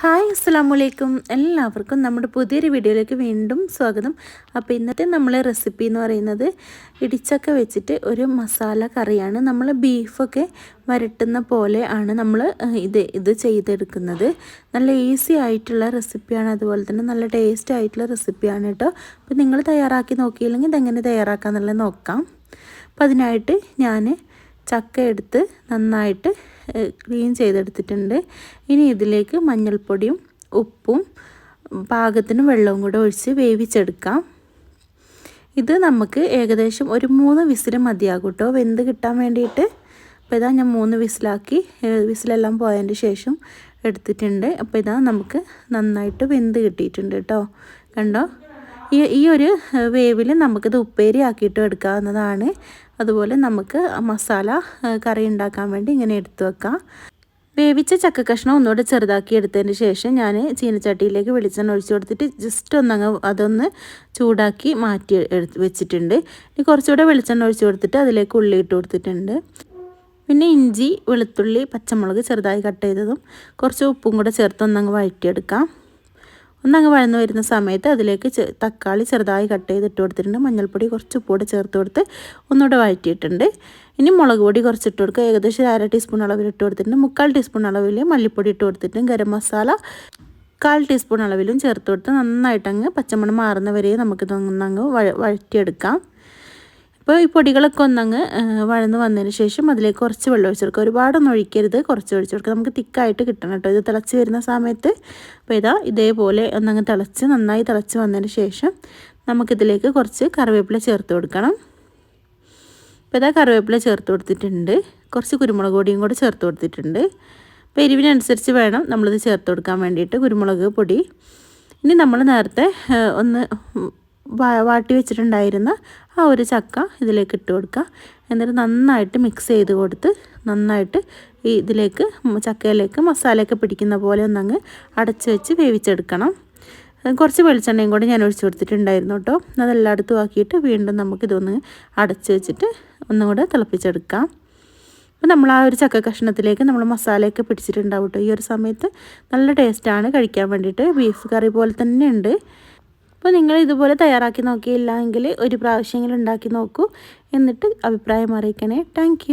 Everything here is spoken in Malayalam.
ഹായ് അസ്സാം വലൈക്കും എല്ലാവർക്കും നമ്മുടെ പുതിയൊരു വീഡിയോയിലേക്ക് വീണ്ടും സ്വാഗതം. അപ്പോൾ ഇന്നത്തെ നമ്മളെ റെസിപ്പി എന്ന് പറയുന്നത് ഇടിച്ചക്ക വെച്ചിട്ട് ഒരു മസാല കറിയാണ്. നമ്മൾ ബീഫൊക്കെ വരട്ടുന്ന പോലെ ആണ് നമ്മൾ ഇത് ഇത് ചെയ്തെടുക്കുന്നത്. നല്ല ഈസി ആയിട്ടുള്ള റെസിപ്പിയാണ്. അതുപോലെ തന്നെ നല്ല ടേസ്റ്റ് ആയിട്ടുള്ള റെസിപ്പിയാണ് കേട്ടോ. അപ്പോൾ നിങ്ങൾ തയ്യാറാക്കി നോക്കിയില്ലെങ്കിൽ ഇതെങ്ങനെ തയ്യാറാക്കാമെന്നുള്ളത് നോക്കാം. അപ്പോൾ അതിനായിട്ട് ഞാൻ ചക്ക എടുത്ത് നന്നായിട്ട് ക്ലീൻ ചെയ്തെടുത്തിട്ടുണ്ട്. ഇനി ഇതിലേക്ക് മഞ്ഞൾപ്പൊടിയും ഉപ്പും പാകത്തിന് വെള്ളവും കൂടെ ഒഴിച്ച് വേവിച്ചെടുക്കാം. ഇത് നമുക്ക് ഏകദേശം ഒരു മൂന്ന് വിസിൽ മതിയാകും കേട്ടോ വെന്ത് കിട്ടാൻ വേണ്ടിയിട്ട് അപ്പോൾ ഇതാ ഞാൻ മൂന്ന് വിസിലാക്കി വിസിലെല്ലാം പോയതിന്റെ ശേഷം എടുത്തിട്ടുണ്ട്. അപ്പോൾ ഇതാ നമുക്ക് നന്നായിട്ട് വെന്ത് കിട്ടിയിട്ടുണ്ട് കേട്ടോ കണ്ടോ? ഈ ഈ ഒരു വേവിൽ നമുക്കിത് ഉപ്പേരി ആക്കിയിട്ട് എടുക്കാവുന്നതാണ്. അതുപോലെ നമുക്ക് മസാല കറി ഉണ്ടാക്കാൻ വേണ്ടി ഇങ്ങനെ എടുത്തു വെക്കാം. വേവിച്ച ചക്ക കഷ്ണം ഒന്നുകൂടെ ചെറുതാക്കി എടുത്തതിന് ശേഷം ഞാൻ ചീനച്ചട്ടിയിലേക്ക് വെളിച്ചെണ്ണ ഒഴിച്ചു കൊടുത്തിട്ട് ജസ്റ്റ് ഒന്നങ്ങ് അതൊന്ന് ചൂടാക്കി മാറ്റി എടുത്ത് വെച്ചിട്ടുണ്ട്. ഇനി കുറച്ചുകൂടെ വെളിച്ചെണ്ണ ഒഴിച്ചു കൊടുത്തിട്ട് അതിലേക്ക് ഉള്ളി ഇട്ട് കൊടുത്തിട്ടുണ്ട്. പിന്നെ ഇഞ്ചി വെളുത്തുള്ളി പച്ചമുളക് ചെറുതായി കട്ട് ചെയ്തതും കുറച്ച് ഉപ്പും കൂടെ ചേർത്ത് ഒന്നങ്ങ് വഴറ്റിയെടുക്കാം. ഒന്നങ്ങ് വഴന്ന് വരുന്ന സമയത്ത് അതിലേക്ക് തക്കാളി ചെറുതായി കട്ട് ചെയ്ത് ഇട്ട് കൊടുത്തിട്ടുണ്ട്. മഞ്ഞൾപ്പൊടി കുറച്ച് ഉപ്പോടെ ചേർത്ത് കൊടുത്ത് ഒന്നുകൂടെ വഴറ്റിയിട്ടുണ്ട്. ഇനി മുളക് പൊടി കുറച്ച് ഇട്ട് കൊടുക്കുക. ഏകദേശം അര ടീസ്പൂൺ അളവിൽ ഇട്ട് കൊടുത്തിട്ടുണ്ട്. മുക്കാൽ ടീസ്പൂൺ അളവിൽ മല്ലിപ്പൊടി ഇട്ട് കൊടുത്തിട്ടുണ്ട്. ഗരം മസാല കാൽ ടീസ്പൂൺ അളവിലും ചേർത്ത് കൊടുത്ത് നന്നായിട്ടങ്ങ് പച്ചമണം മാറുന്നവരെ നമുക്ക് വഴ വഴറ്റിയെടുക്കാം. അപ്പോൾ ഈ പൊടികളൊക്കെ ഒന്നങ്ങ് വഴന്ന് വന്നതിന് ശേഷം അതിലേക്ക് കുറച്ച് വെള്ളം ഒഴിച്ചു കൊടുക്കുക ഒരുപാടൊന്നും ഒഴിക്കരുത് കുറച്ച് ഒഴിച്ചു കൊടുക്കുക നമുക്ക് തിക്കായിട്ട് കിട്ടണം കേട്ടോ. ഇത് തിളച്ച് വരുന്ന സമയത്ത് അപ്പോൾ ഇതാ ഇതേപോലെ ഒന്നങ്ങ് തിളച്ച് നന്നായി തിളച്ച് വന്നതിന് ശേഷം നമുക്കിതിലേക്ക് കുറച്ച് കറിവേപ്പില ചേർത്ത് കൊടുക്കണം. അപ്പോൾ ഇതാ കറിവേപ്പില ചേർത്ത് കൊടുത്തിട്ടുണ്ട്. കുറച്ച് കുരുമുളക് പൊടിയും കൂടെ ചേർത്ത് കൊടുത്തിട്ടുണ്ട്. അപ്പോൾ എരിവിനനുസരിച്ച് വേണം നമ്മളിത് ചേർത്ത് കൊടുക്കാൻ വേണ്ടിയിട്ട് കുരുമുളക് പൊടി. ഇനി നമ്മൾ നേരത്തെ ഒന്ന് വാട്ടി വെച്ചിട്ടുണ്ടായിരുന്ന ആ ഒരു ചക്ക ഇതിലേക്ക് ഇട്ട് കൊടുക്കുക എന്നിട്ട് നന്നായിട്ട് മിക്സ് ചെയ്ത് കൊടുത്ത് നന്നായിട്ട് ഈ ഇതിലേക്ക് ചക്കയിലേക്ക് മസാലയൊക്കെ പിടിക്കുന്ന പോലെ ഒന്നങ്ങ് അടച്ച് വെച്ച് വേവിച്ചെടുക്കണം. കുറച്ച് വെളിച്ചെണ്ണയും കൂടെ ഞാൻ ഒഴിച്ചു കൊടുത്തിട്ടുണ്ടായിരുന്നു കേട്ടോ. അതെല്ലായിടത്തും ആക്കിയിട്ട് വീണ്ടും നമുക്ക് ഇതൊന്ന് അടച്ച് വെച്ചിട്ട് ഒന്നും കൂടെ തിളപ്പിച്ചെടുക്കാം. അപ്പോൾ നമ്മൾ ആ ഒരു ചക്ക കഷ്ണത്തിലേക്ക് നമ്മൾ മസാലയൊക്കെ പിടിച്ചിട്ടുണ്ടാവും കേട്ടോ. ഈ ഒരു സമയത്ത് നല്ല ടേസ്റ്റാണ് കഴിക്കാൻ വേണ്ടിയിട്ട്. ബീഫ് കറി പോലെ തന്നെ ഉണ്ട്. അപ്പോൾ നിങ്ങൾ ഇതുപോലെ തയ്യാറാക്കി നോക്കിയില്ല എങ്കിൽ ഒരു പ്രാവശ്യമെങ്കിലും ഉണ്ടാക്കി നോക്കൂ. എന്നിട്ട് അഭിപ്രായം അറിയിക്കണേ. താങ്ക്